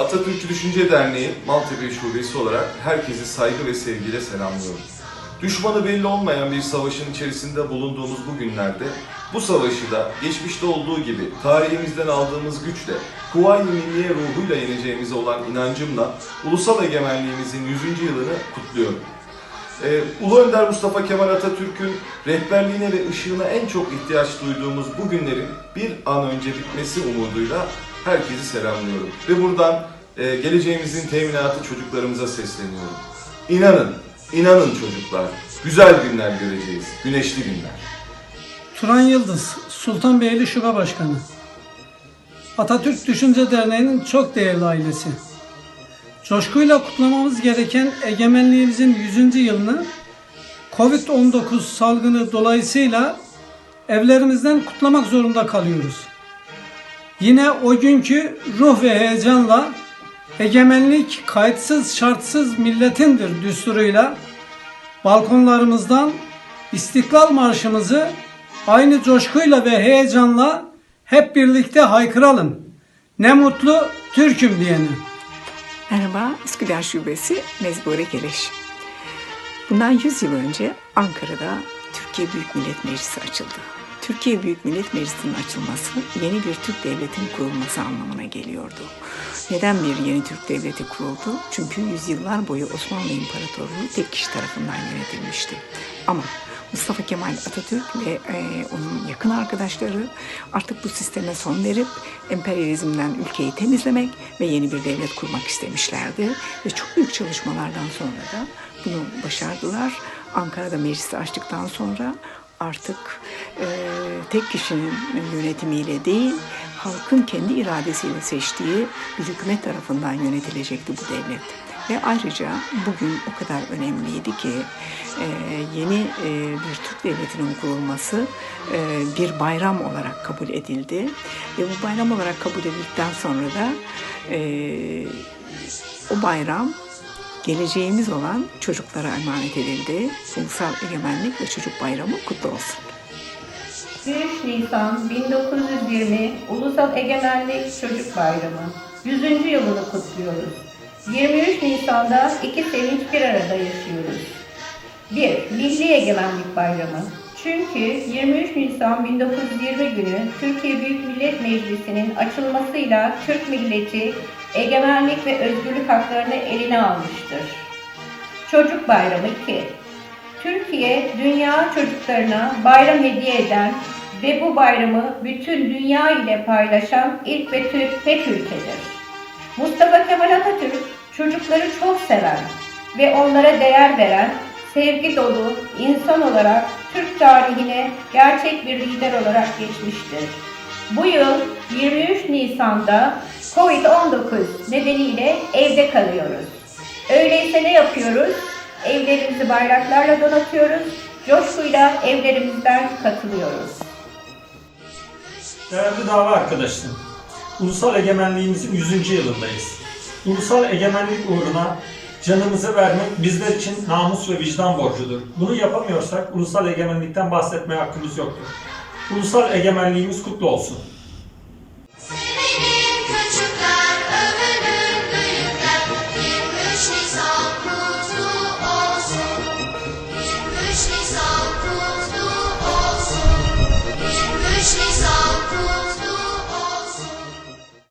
Atatürkçü Düşünce Derneği Maltepe Şubesi olarak herkesi saygı ve sevgiyle selamlıyorum. Düşmanı belli olmayan bir savaşın içerisinde bulunduğumuz bu günlerde bu savaşı da geçmişte olduğu gibi tarihimizden aldığımız güçle, Kuvayi Milliye ruhuyla yeneceğimize olan inancımla ulusal egemenliğimizin 100. yılını kutluyorum. Ee, Ulu Önder Mustafa Kemal Atatürk'ün rehberliğine ve ışığına en çok ihtiyaç duyduğumuz bu günlerin bir an önce bitmesi umuduyla herkesi selamlıyorum. Ve buradan e, geleceğimizin teminatı çocuklarımıza sesleniyorum. İnanın, inanın çocuklar, güzel günler göreceğiz, güneşli günler. Turan Yıldız, Sultanbeyli Şube Başkanı. Atatürk Düşünce Derneği'nin çok değerli ailesi. Coşkuyla kutlamamız gereken egemenliğimizin 100. yılını Covid-19 salgını dolayısıyla evlerimizden kutlamak zorunda kalıyoruz. Yine o günkü ruh ve heyecanla egemenlik kayıtsız şartsız milletindir düsturuyla balkonlarımızdan İstiklal Marşımızı aynı coşkuyla ve heyecanla hep birlikte haykıralım. Ne mutlu Türk'üm diyene. Merhaba, Üsküdar Şubesi Mezbure Geleş. Bundan 100 yıl önce Ankara'da Türkiye Büyük Millet Meclisi açıldı. Türkiye Büyük Millet Meclisi'nin açılması yeni bir Türk devletinin kurulması anlamına geliyordu. Neden bir yeni Türk devleti kuruldu? Çünkü yüzyıllar boyu Osmanlı İmparatorluğu tek kişi tarafından yönetilmişti. Ama Mustafa Kemal Atatürk ve e, onun yakın arkadaşları artık bu sisteme son verip emperyalizmden ülkeyi temizlemek ve yeni bir devlet kurmak istemişlerdi. Ve çok büyük çalışmalardan sonra da bunu başardılar. Ankara'da meclisi açtıktan sonra artık e, tek kişinin yönetimiyle değil, halkın kendi iradesiyle seçtiği bir hükümet tarafından yönetilecekti bu devlet. Ve ayrıca bugün o kadar önemliydi ki e, yeni e, bir Türk devletinin kurulması e, bir bayram olarak kabul edildi. Ve bu bayram olarak kabul edildikten sonra da e, o bayram geleceğimiz olan çocuklara emanet edildi. Ulusal Egemenlik ve Çocuk Bayramı kutlu olsun. 23 Nisan 1920 Ulusal Egemenlik Çocuk Bayramı 100. yılını kutluyoruz. 23 Nisan'da iki sevinç bir arada yaşıyoruz. 1. Milli Egemenlik Bayramı. Çünkü 23 Nisan 1920 günü Türkiye Büyük Millet Meclisi'nin açılmasıyla Türk milleti egemenlik ve özgürlük haklarını eline almıştır. Çocuk Bayramı 2. Türkiye, dünya çocuklarına bayram hediye eden ve bu bayramı bütün dünya ile paylaşan ilk ve Türk tek ülkedir. Mustafa Kemal Atatürk çocukları çok seven ve onlara değer veren, sevgi dolu insan olarak Türk tarihine gerçek bir lider olarak geçmiştir. Bu yıl 23 Nisan'da Covid-19 nedeniyle evde kalıyoruz. Öyleyse ne yapıyoruz? Evlerimizi bayraklarla donatıyoruz, coşkuyla evlerimizden katılıyoruz. Değerli dava arkadaşlarım, ulusal egemenliğimizin 100. yılındayız. Ulusal egemenlik uğruna canımızı vermek bizler için namus ve vicdan borcudur. Bunu yapamıyorsak ulusal egemenlikten bahsetmeye hakkımız yoktur. Ulusal egemenliğimiz kutlu olsun.